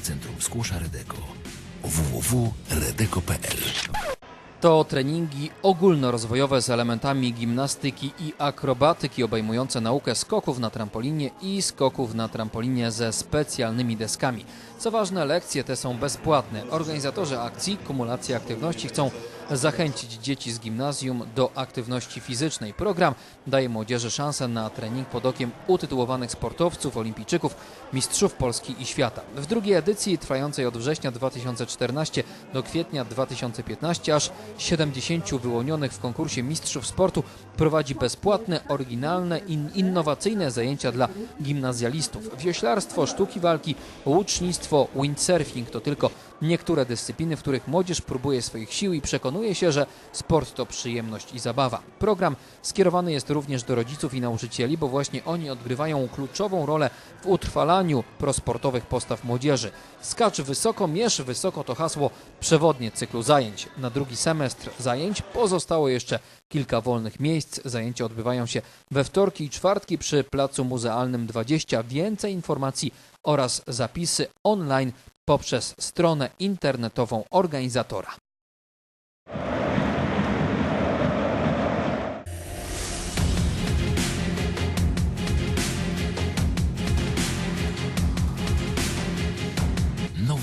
Centrum Skłosza Redeko www.redeko.pl To treningi ogólnorozwojowe z elementami gimnastyki i akrobatyki obejmujące naukę skoków na trampolinie i skoków na trampolinie ze specjalnymi deskami. Co ważne, lekcje te są bezpłatne. Organizatorzy akcji Kumulacja Aktywności chcą zachęcić dzieci z gimnazjum do aktywności fizycznej. Program daje młodzieży szansę na trening pod okiem utytułowanych sportowców, olimpijczyków, mistrzów Polski i świata. W drugiej edycji trwającej od września 2014 do kwietnia 2015 aż 70 wyłonionych w konkursie mistrzów sportu prowadzi bezpłatne, oryginalne i innowacyjne zajęcia dla gimnazjalistów. Wioślarstwo, sztuki walki, łucznictwo, windsurfing to tylko niektóre dyscypliny, w których młodzież próbuje swoich sił i przekonuje się, że sport to przyjemność i zabawa. Program skierowany jest również do rodziców i nauczycieli, bo właśnie oni odgrywają kluczową rolę w utrwalaniu prosportowych postaw młodzieży. Skacz wysoko, mierz wysoko to hasło przewodnie cyklu zajęć. Na drugi semestr zajęć pozostało jeszcze kilka wolnych miejsc. Zajęcia odbywają się we wtorki i czwartki przy Placu Muzealnym 20. Więcej informacji oraz zapisy online poprzez stronę internetową organizatora.